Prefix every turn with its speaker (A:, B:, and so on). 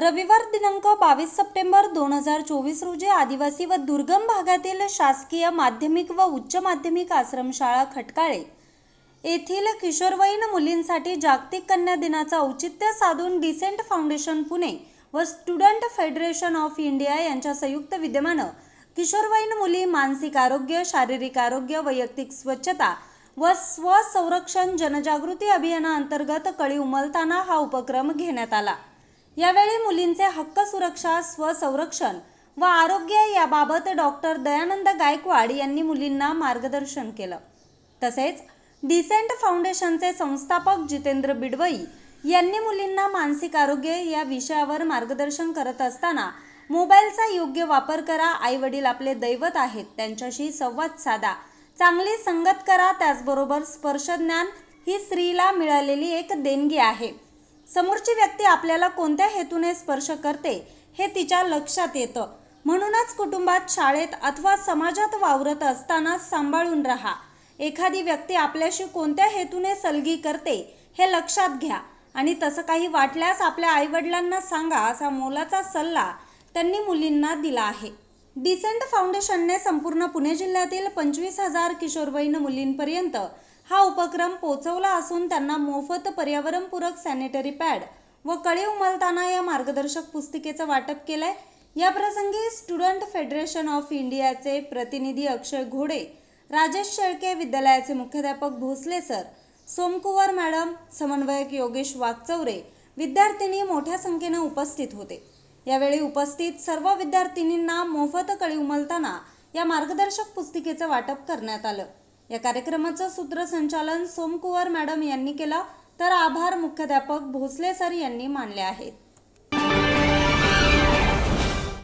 A: रविवार दिनांक बावीस सप्टेंबर दोन हजार चोवीस रोजी आदिवासी व दुर्गम भागातील शासकीय माध्यमिक व उच्च माध्यमिक आश्रमशाळा खटकाळे येथील किशोरवयीन मुलींसाठी जागतिक कन्या दिनाचं औचित्य साधून डिसेंट फाउंडेशन पुणे व स्टुडंट फेडरेशन ऑफ इंडिया यांच्या संयुक्त विद्यमानं किशोरवयीन मुली मानसिक आरोग्य शारीरिक आरोग्य वैयक्तिक स्वच्छता व स्वसंरक्षण जनजागृती अभियानाअंतर्गत कळी उमलताना हा उपक्रम घेण्यात आला. यावेळी मुलींचे हक्क सुरक्षा स्वसंरक्षण व आरोग्य याबाबत डॉक्टर दयानंद गायकवाड यांनी मुलींना मार्गदर्शन केलं. तसेच डिसेंट फाउंडेशनचे संस्थापक जितेंद्र बिडवई यांनी मुलींना मानसिक आरोग्य या विषयावर मार्गदर्शन करत असताना मोबाईलचा योग्य वापर करा आई वडील आपले दैवत आहेत त्यांच्याशी संवाद साधा चांगली संगत करा त्याचबरोबर स्पर्शज्ञान ही स्त्रीला मिळालेली एक देणगी आहे. समोरची व्यक्ती आपल्याला कोणत्या हेतूने स्पर्श करते हे तिच्या लक्षात येतं. म्हणूनच कुटुंबात शाळेत अथवा समाजात वावरत असताना सांभाळून राहा. एखादी व्यक्ती आपल्याशी कोणत्या हेतूने सलगी करते हे लक्षात घ्या आणि तसं काही वाटल्यास आपल्या आईवडिलांना सांगा असा मोलाचा सल्ला त्यांनी मुलींना दिला आहे. डिसेंट फाउंडेशनने संपूर्ण पुणे जिल्ह्यातील पंचवीस हजार किशोरवयीन मुलींपर्यंत हा उपक्रम पोचवला असून त्यांना मोफत पर्यावरणपूरक सॅनिटरी पॅड व कळे उमलताना या मार्गदर्शक पुस्तिकेचं वाटप केलंय. या प्रसंगी स्टुडंट फेडरेशन ऑफ इंडियाचे प्रतिनिधी अक्षय घोडे राजेश शेळके विद्यालयाचे मुख्याध्यापक भोसले सर सोमकुवर मॅडम समन्वयक योगेश वागचौरे विद्यार्थिनी मोठ्या संख्येनं उपस्थित होते. यावेळी उपस्थित सर्व विद्यार्थिनींना मोफत कळी उमलताना या मार्गदर्शक पुस्तिकेचं वाटप करण्यात आलं. या कार्यक्रमाचं सूत्रसंचालन सोमकुवर मॅडम यांनी केलं तर आभार मुख्याध्यापक भोसले सर यांनी मानले आहेत.